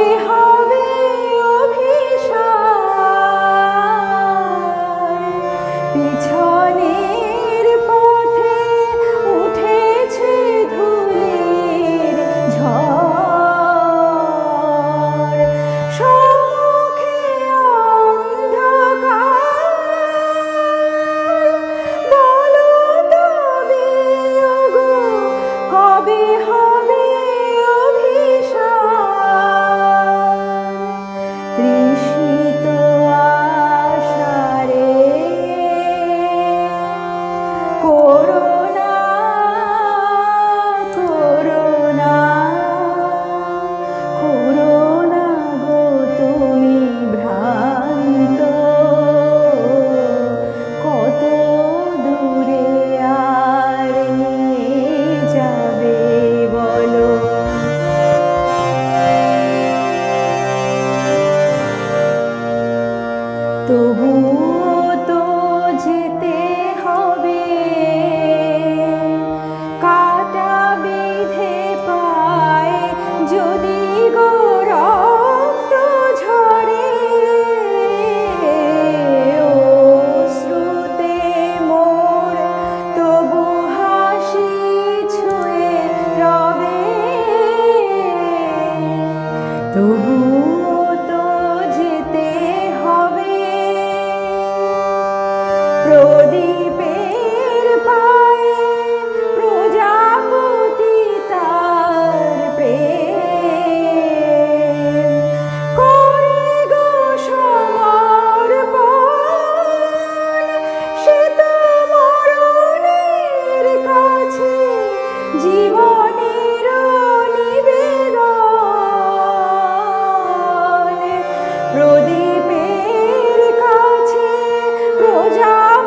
we তবুও তো যেতে হবে। কাটা বিধে পায় যদি গো রক্ত ঝরে। ও শ্রুতে মোর তবু হাসি ছুঁয়ে রবে। তবু Oh.